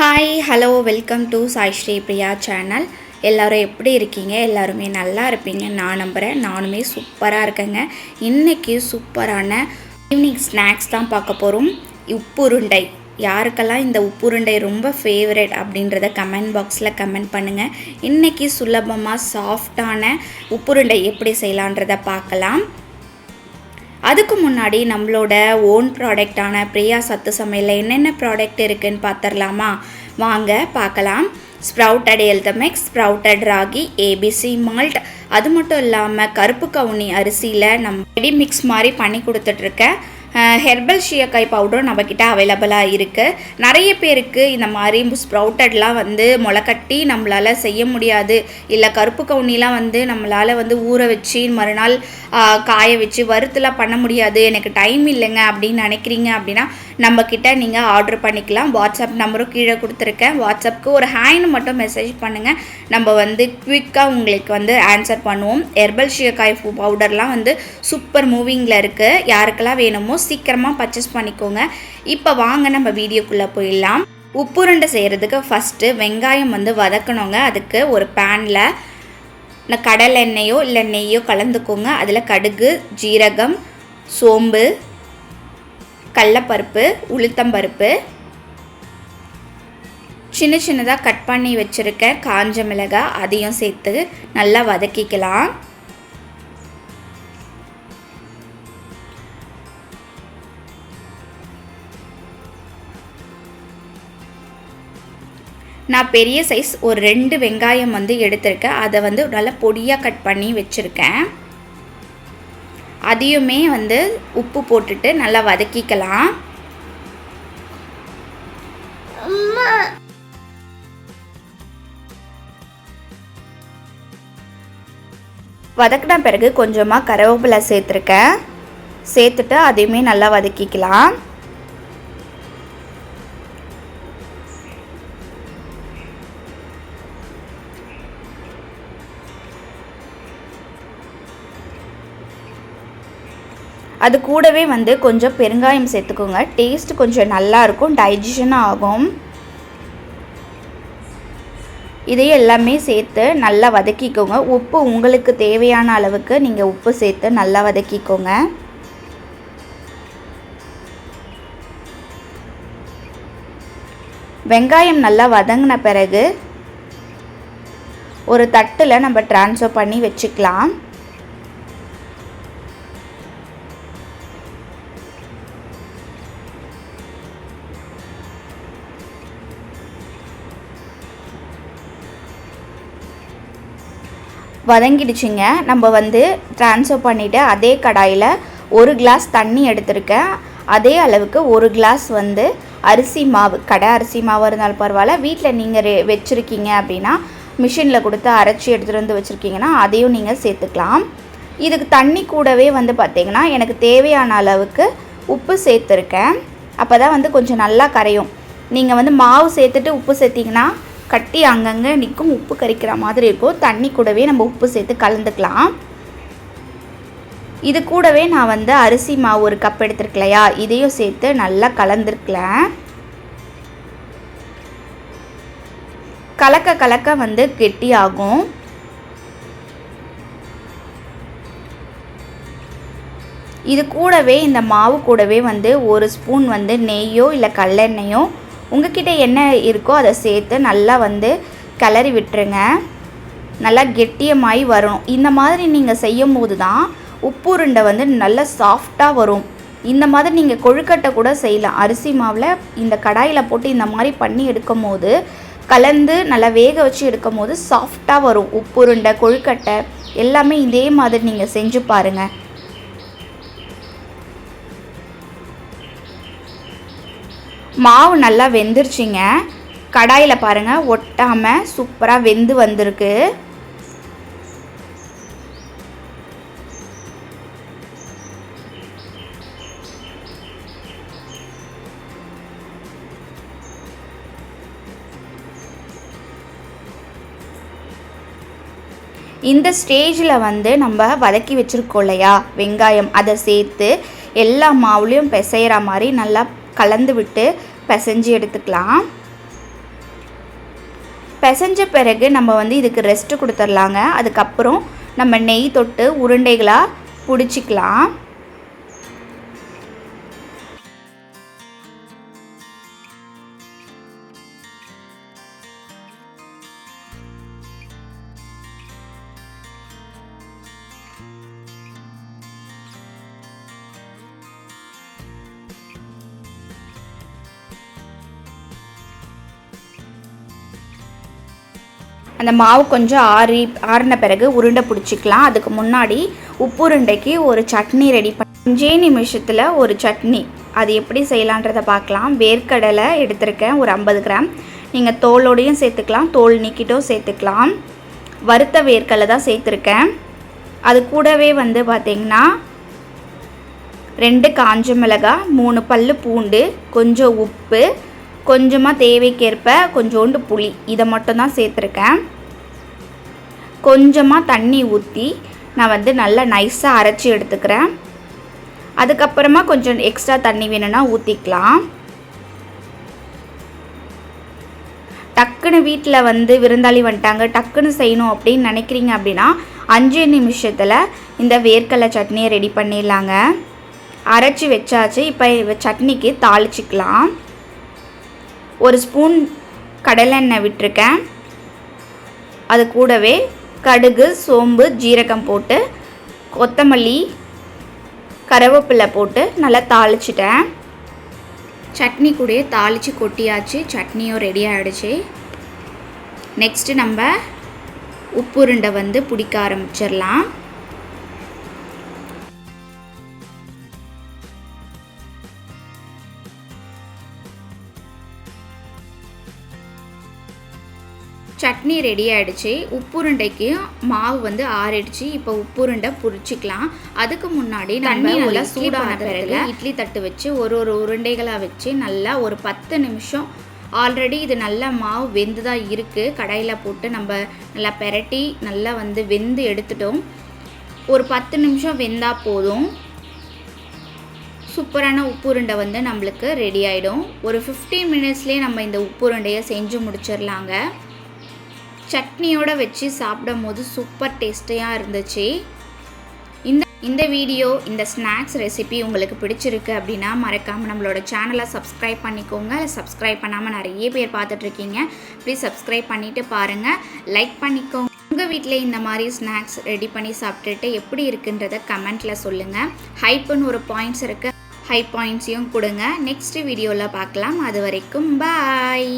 Hi hello welcome to Sai Sri Priya channel எல்லோரும் எப்படி இருக்கீங்க? எல்லாருமே நல்லா இருப்பீங்க. நான் நம்புகிறேன் நானுமே சூப்பராக இருக்கேங்க. இன்றைக்கி சூப்பரான ஈவினிங் ஸ்நாக்ஸ் தான் பார்க்க போகிறோம் உப்புருண்டை. யாருக்கெல்லாம் இந்த உப்புருண்டை ரொம்ப ஃபேவரட் அப்படின்றத கமெண்ட் பாக்ஸில் கமெண்ட் பண்ணுங்கள் இன்றைக்கி சுலபமாக சாஃப்டான உப்புருண்டை எப்படி செய்யலான்றதை பார்க்கலாம். அதுக்கு முன்னாடி நம்மளோட ஓன் ப்ராடக்டான பிரியா சத்து சமையலில் என்னென்ன ப்ராடக்ட் இருக்குன்னு பார்த்துடலாமா வாங்க பார்க்கலாம் ஸ்ப்ரவுட்டட் எல்தமெக்ஸ் ஸ்ப்ரவுட்டட் ராகி ஏபிசி மால்ட் அது மட்டும் இல்லாமல் கருப்பு கவுனி அரிசியில் நம்ம ரெடி மிக்ஸ் மாதிரி பண்ணி கொடுத்துட்ருக்கேன் ஹெர்பல் ஷியக்காய் பவுடரும் நம்மக்கிட்ட அவைலபிளாக இருக்குது நிறைய பேருக்கு இந்த மாதிரி ஸ்ப்ரவுட்டட்லாம் வந்து முளைக்கட்டி நம்மளால் செய்ய முடியாது. இல்லை கருப்பு கவுனிலாம் வந்து நம்மளால் வந்து ஊற வச்சு மறுநாள் காய வச்சு வறுத்துலாம் பண்ண முடியாது. எனக்கு டைம் இல்லைங்க அப்படின்னு நினைக்கிறீங்க அப்படின்னா நம்மக்கிட்ட நீங்கள் ஆர்டர் பண்ணிக்கலாம். வாட்ஸ்அப் நம்பரும் கீழே கொடுத்துருக்கேன். வாட்ஸ்அப்புக்கு ஒரு ஹேன்னு மட்டும் மெசேஜ் பண்ணுங்கள் நம்ம வந்து குவிக்காக உங்களுக்கு வந்து ஆன்சர் பண்ணுவோம். ஹெர்பல் ஷியக்காய் பவுடர்லாம் வந்து சூப்பர் மூவிங்கில் இருக்குது யாருக்கெல்லாம் வேணுமோ சீக்கிரமாக பர்ச்சேஸ் பண்ணிக்கோங்க. இப்போ வாங்க நம்ம வீடியோக்குள்ளே போயிடலாம். உப்புருண்டை செய்கிறதுக்கு ஃபஸ்ட்டு வெங்காயம் வந்து வதக்கணுங்க. அதுக்கு ஒரு பேனில் இந்த கடலெண்ணெயோ இல்லை நெய்யோ கலந்துக்கோங்க. அதில் கடுகு ஜீரகம் சோம்பு கடலப்பருப்பு உளுத்தம்பருப்பு. சின்ன சின்னதாக கட் பண்ணி வச்சுருக்க காஞ்ச மிளகாய் அதையும் சேர்த்து நல்லா வதக்கிக்கலாம். நான் பெரிய சைஸ் ஒரு ரெண்டு வெங்காயம் வந்து எடுத்திருக்கேன். அதை வந்து நல்லா பொடியாக கட் பண்ணி வச்சுருக்கேன். அதையுமே வந்து உப்பு போட்டுட்டு நல்லா வதக்கிக்கலாம். வதக்கின பிறகு கொஞ்சமாக கருவேப்பிலை சேர்த்துருக்கேன். சேர்த்துட்டு அதையுமே நல்லா வதக்கிக்கலாம். அது கூடவே வந்து கொஞ்சம் பெருங்காயம் சேர்த்துக்கோங்க. டேஸ்ட் கொஞ்சம் நல்லாயிருக்கும் டைஜஷன் ஆகும். இதையும் எல்லாமே சேர்த்து நல்லா வதக்கிக்கோங்க. உப்பு உங்களுக்கு தேவையான அளவுக்கு நீங்கள் உப்பு சேர்த்து நல்லா வதக்கிக்கோங்க. வெங்காயம் நல்லா வதங்கின பிறகு ஒரு தட்டில் நம்ம ட்ரான்ஸ்ஃபர் பண்ணி வச்சுக்கலாம். வதங்கிடுச்சுங்க. நம்ம வந்து ட்ரான்ஸ்ஃபர் பண்ணிவிட்டு அதே கடாயில் ஒரு கிளாஸ் தண்ணி எடுத்திருக்கேன். அதே அளவுக்கு ஒரு கிளாஸ் வந்து அரிசி மாவு கடை அரிசி மாவு இருந்தாலும் பரவாயில்ல. வீட்டில் நீங்கள் ரெ வச்சுருக்கீங்க அப்படின்னா மிஷினில் கொடுத்து அரைச்சி எடுத்துகிட்டு வந்து வச்சுருக்கீங்கன்னா அதையும் நீங்கள் சேர்த்துக்கலாம். இதுக்கு தண்ணி கூடவே வந்து பார்த்திங்கன்னா எனக்கு தேவையான அளவுக்கு உப்பு சேர்த்துருக்கேன். அப்போ தான் வந்து கொஞ்சம் நல்லா கரையும். நீங்கள் வந்து மாவு சேர்த்துட்டு உப்பு சேர்த்திங்கன்னா கட்டி அங்கங்கே நிற்கும் உப்பு கறிக்கிற மாதிரி இருக்கும். தண்ணி கூடவே நம்ம உப்பு சேர்த்து கலந்துக்கலாம். இது கூடவே நான் வந்து அரிசி மாவு ஒரு கப் எடுத்துருக்கலையா? இதையும் சேர்த்து நல்லா கலந்துருக்கலாம். கலக்க கலக்க வந்து கெட்டியாகும். இது கூடவே இந்த மாவு கூடவே வந்து ஒரு ஸ்பூன் வந்து நெய்யோ இல்லை கல்லெண்ணெயோ உங்ககிட்ட என்ன இருக்கோ அதை சேர்த்து நல்லா வந்து கிளறி விட்டுருங்க. நல்லா கெட்டியமாகி வரும் இந்த மாதிரி நீங்கள் செய்யும் போது தான் உப்புருண்டை வந்து நல்லா சாஃப்டாக வரும். இந்த மாதிரி நீங்கள் கொழுக்கட்டை கூட செய்யலாம். அரிசி மாவில் இந்த கடாயில் போட்டு இந்த மாதிரி பண்ணி எடுக்கும் போது கலந்து நல்லா வேக வச்சு எடுக்கும் போது சாஃப்டாக வரும் உப்புருண்டை கொழுக்கட்டை எல்லாமே இதே மாதிரி நீங்கள் செஞ்சு பாருங்கள் மாவு நல்லா வெந்துருச்சிங்க. கடாயில் பாருங்கள் ஒட்டாமல் சூப்பராக வெந்து வந்திருக்கு. இந்த ஸ்டேஜில் வந்து நம்ம வதக்கி வச்சுருக்கோம் இல்லையா? வெங்காயம் அதை சேர்த்து எல்லா மாவுலேயும் பிசைகிற மாதிரி நல்லா கலந்து விட்டு பிசைஞ்சு எடுத்துக்கலாம். பிசைஞ்ச பிறகு நம்ம வந்து இதுக்கு ரெஸ்ட்டு கொடுத்துர்லாங்க அதுக்கப்புறம் நம்ம நெய் தொட்டு உருண்டைகளாக பிடிச்சிக்கலாம். அந்த மாவு கொஞ்சம் ஆறி ஆறின பிறகு உருண்டை பிடிச்சிக்கலாம். அதுக்கு முன்னாடி உப்பு உருண்டைக்கு ஒரு சட்னி ரெடி பண்ணி அஞ்சே நிமிஷத்தில் ஒரு சட்னி. அது எப்படி செய்யலான்றதை பார்க்கலாம். வேர்க்கடலை எடுத்திருக்கேன் ஒரு ஐம்பது கிராம். நீங்கள் தோலோடையும் சேர்த்துக்கலாம் தோல் நீக்கிட்டும் சேர்த்துக்கலாம். வறுத்த வேர்க்கடலை தான் சேர்த்துருக்கேன். அது கூடவே வந்து பார்த்திங்கன்னா ரெண்டு காஞ்ச மிளகாய் மூணு பல் பூண்டு கொஞ்சம் உப்பு கொஞ்சமாக தேவைக்கேற்ப கொஞ்சோண்டு புளி. இதை மட்டும் தான் சேர்த்துருக்கேன். கொஞ்சமாக தண்ணி ஊற்றி நான் வந்து நல்லா நைஸாக அரைச்சி எடுத்துக்கிறேன். அதுக்கப்புறமா கொஞ்சம் எக்ஸ்ட்ரா தண்ணி வேணும்னா ஊற்றிக்கலாம் டக்குன்னு வீட்டில் வந்து விருந்தாளி வந்துட்டாங்க. டக்குன்னு செய்யணும் அப்படின்னு நினைக்கிறீங்க அப்படின்னா அஞ்சு நிமிஷத்தில் இந்த வேர்க்கடலை சட்னியை ரெடி பண்ணிடலாங்க. அரைச்சி வச்சாச்சு. இப்போ சட்னிக்கு தாளிச்சிக்கலாம். ஒரு ஸ்பூன் கடலெண்ணெய் விட்டுருக்கேன். அது கூடவே கடுகு சோம்பு ஜீரகம் போட்டு கொத்தமல்லி கருவேப்பிலை போட்டு நல்லா தாளிச்சிட்டேன். சட்னி கூட தாளித்து கொட்டியாச்சு. சட்னியும் ரெடி ஆகிடுச்சு நெக்ஸ்ட்டு நம்ம உப்புருண்டை வந்து பிடிக்க ஆரம்பிச்சிடலாம். சட்னி ரெடி ஆகிடுச்சு உப்புருண்டைக்கு மாவு வந்து ஆறிடுச்சு. இப்போ உப்புருண்டை புரிச்சிக்கலாம். அதுக்கு முன்னாடி தண்ணி நல்லா சூடான பிறகு இட்லி தட்டு வச்சு ஒரு ஒரு உருண்டைகளாக வச்சு நல்லா ஒரு பத்து நிமிஷம் ஆல்ரெடி இது நல்லா மாவு வெந்து தான் இருக்குது கடாயில் போட்டு நம்ம நல்லா பெரட்டி நல்லா வந்து வெந்து எடுத்துட்டோம். ஒரு பத்து நிமிஷம் வெந்தால் போதும். சூப்பரான உப்புருண்டை வந்து நம்மளுக்கு ரெடி ஆகிடும் ஒரு ஃபிஃப்டீன் மினிட்ஸ்லேயே நம்ம இந்த உப்புருண்டையை செஞ்சு முடிச்சிடலாங்க. சட்னியோடு வச்சு சாப்பிடும் போது சூப்பர் டேஸ்டியாக இருந்துச்சு. இந்த இந்த வீடியோ இந்த ஸ்நாக்ஸ் ரெசிபி உங்களுக்கு பிடிச்சிருக்கு அப்படின்னா மறக்காமல் நம்மளோட சேனலை சப்ஸ்கிரைப் பண்ணிக்கோங்க. சப்ஸ்கிரைப் பண்ணாமல் நிறைய பேர் பார்த்துட்ருக்கீங்க. ப்ளீஸ் சப்ஸ்கிரைப் பண்ணிவிட்டு பாருங்கள் லைக் பண்ணிக்கோங்க. உங்கள் வீட்டில் இந்த மாதிரி ஸ்நாக்ஸ் ரெடி பண்ணி சாப்பிட்டுட்டு எப்படி இருக்குன்றத கமெண்ட்டில் சொல்லுங்கள் ஹைப்புன்னு ஒரு பாயிண்ட்ஸ் இருக்குது ஹை பாயிண்ட்ஸையும் கொடுங்க. நெக்ஸ்ட் வீடியோவில் பார்க்கலாம். அது வரைக்கும் பாய்